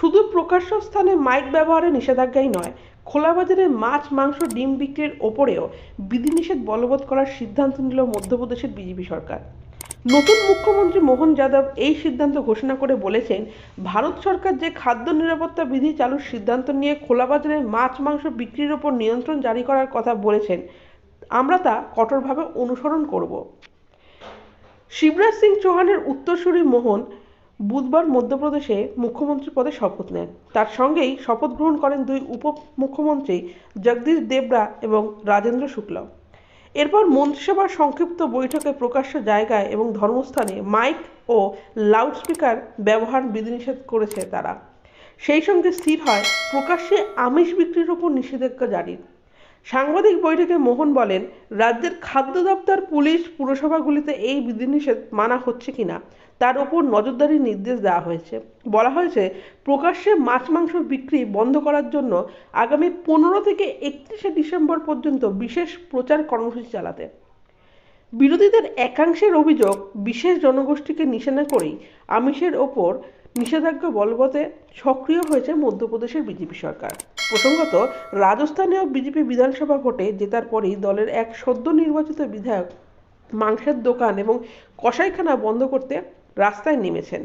শুধু প্রকাশ্য স্থানে মাইক ব্যবহারে নিষেধাজ্ঞাই নয় খোলা বাজারে মাছ, মাংস, ডিম বিক্রির ওপরেও বিধিনিষেধ বলবৎ করার সিদ্ধান্ত নিল মধ্যপ্রদেশের বিজেপি সরকার। নতুন মুখ্যমন্ত্রী মোহন যাদব এই সিদ্ধান্ত ঘোষণা করে বলেছেন, ভারত সরকার যে খাদ্য নিরাপত্তা বিধি চালুর সিদ্ধান্ত নিয়ে খোলা বাজারে মাছ, মাংস বিক্রির ওপর নিয়ন্ত্রণ জারি করার কথা বলেছেন, আমরা তা কঠোরভাবে অনুসরণ করব। শিবরাজ সিং চৌহানের উত্তরসূরি মোহন বুধবার মধ্যপ্রদেশে মুখ্যমন্ত্রী পদে শপথ নেন। তার সঙ্গেই শপথ গ্রহণ করেন দুই উপ মুখ্যমন্ত্রী জগদীশ দেবরা এবং রাজেন্দ্র শুক্লা। এরপর মন্ত্রিসভার সংক্ষিপ্ত বৈঠকে প্রকাশ্য জায়গায় এবং ধর্মস্থানে মাইক ও লাউডস্পিকার ব্যবহার বিধিনিষেধ করেছে তারা। সেই সঙ্গে স্থির হয় প্রকাশ্যে আমিষ বিক্রির ওপর নিষেধাজ্ঞা জারির। সাংবাদিক বৈঠকে মোহন বলেন, রাজ্যের খাদ্য দপ্তর, পুলিশ, পুরসভাগুলিতে এই বিধিনিষেধ মানা হচ্ছে কিনা, তার উপর নজরদারির নির্দেশ দেওয়া হয়েছে। বলা হয়েছে, প্রকাশ্যে মাছ মাংস বিক্রি বন্ধ করার জন্য আগামী পনেরো থেকে একত্রিশে ডিসেম্বর পর্যন্ত বিশেষ প্রচার কর্মসূচি চালাতে। বিরোধীদের একাংশের অভিযোগ, বিশেষ জনগোষ্ঠীকে নিশানা করেই আমিষের ওপর নিষেধাজ্ঞা বলবতে সক্রিয় হয়েছে মধ্যপ্রদেশের বিজেপি সরকার। প্রসঙ্গত রাজস্থানেও বিজেপি বিধানসভা ভোটে জেতার পরেই দলের এক সদ্য নির্বাচিত বিধায়ক মাংসের দোকান এবং কসাইখানা বন্ধ করতে রাস্তায় নেমেছেন।